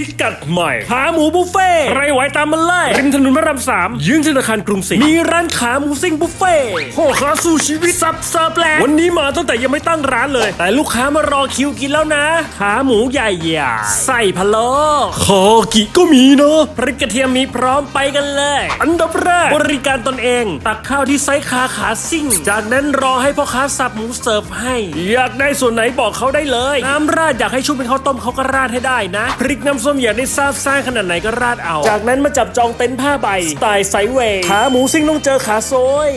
พิกัดใหม่ขาหมูบุฟเฟ่ต์ใครไหวตามมาเลยริมถนนพระรามสามยืนธนาคารกรุงศรีมีร้านขาหมูซิ่งบุฟเฟ่ต์พ่อค้าสู้ชีวิตซับเซอร์แปลกวันนี้มาตั้งแต่ยังไม่ตั้งร้านเลย แต่ลูกค้ามารอคิวกินแล้วนะ ขาหมูใหญ่ๆใส่พะโล้คอกิก็มีเนาะพริกกระเทียมมีพร้อมไปกันเลย อันดับแรกบริการตนเอง ตักข้าวที่ไซส์ขาขาซิ่ง จากนั้นรอให้พ่อค้าสับหมูเสิร์ฟให้ อยากได้ส่วนไหนบอกเขาได้เลยน้ำราดอยากให้ชุบเป็นข้าวต้มเขาก็ราดให้ได้นะพริกน้ำส้มอยากได้ซาบซ่านขนาดไหนก็ราดเอา จากนั้นมาจับจองเต็นท์ผ้าใบ สไตล์ไซด์เวย์ขาหมูซิ่งต้องเจอขาโซย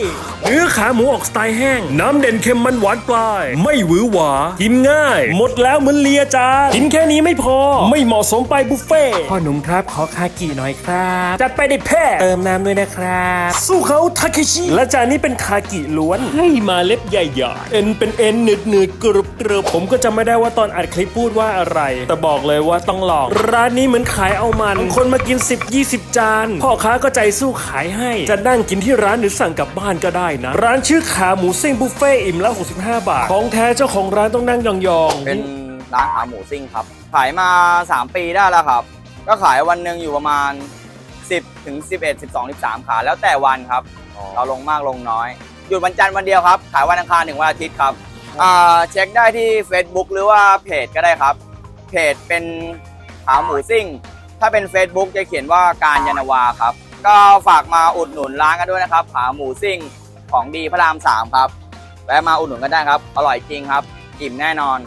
เนื้อขาหมูออกสไตล์แห้ง น้ำเด่นเค็มมันหวานปลาย ไม่หวือหวา กินง่าย หมดแล้วเหมือนเลียจานกินแค่นี้ไม่พอ ไม่เหมาะสมไปบุฟเฟ่ต์พ่อหนุ่มครับขอคากิหน่อยครับ จัดไปในแพ่เติมน้ำด้วยนะครับ สู้เขาทาเคชิ และจานนี้เป็นคากิล้วน ให้มาเล็บใหญ่ๆเอ็นเป็นเอ็นหนืดหนืดๆกรุบกรุบผมก็จำไม่ได้ว่าตอนอัดคลิปพูดว่าอะไร แต่บอกเลยว่าต้องลองร้านนี้เหมือนขายเอามันบางคนมากิน 10 20 จานพ่อค้าก็ใจสู้ขายให้ จะนั่งกินที่ร้านหรือสั่งกลับบ้านก็ได้นะ ร้านชื่อขาหมูซิ่งบุฟเฟ่ต์อิ่มละ65 บาท ของแท้เจ้าของร้านต้องนั่งยองๆ เป็นร้านขาหมูซิ่งครับ ขายมา 3 ปีได้แล้วครับ ก็ขายวันหนึ่งอยู่ประมาณ 10ถึง11 12 13 ขาแล้วแต่วันครับ เราลงมากลงน้อย หยุดวันจันทร์วันเดียวครับ ขายวันอังคารถึงวันอาทิตย์ครับอ่าเช็คได้ที่ Facebook หรือว่าเพจก็ได้ครับ เพจเป็น ขาหมูซิ่ง ถ้าเป็น Facebook จะเขียนว่าการยานาวาครับ ก็ฝากมาอุดหนุนร้านกันด้วยนะครับ ขาหมูซิ่งของดีพระรามสามครับแวะมาอุดหนุนกันได้ครับ อร่อยจริงครับ อิ่มแน่นอน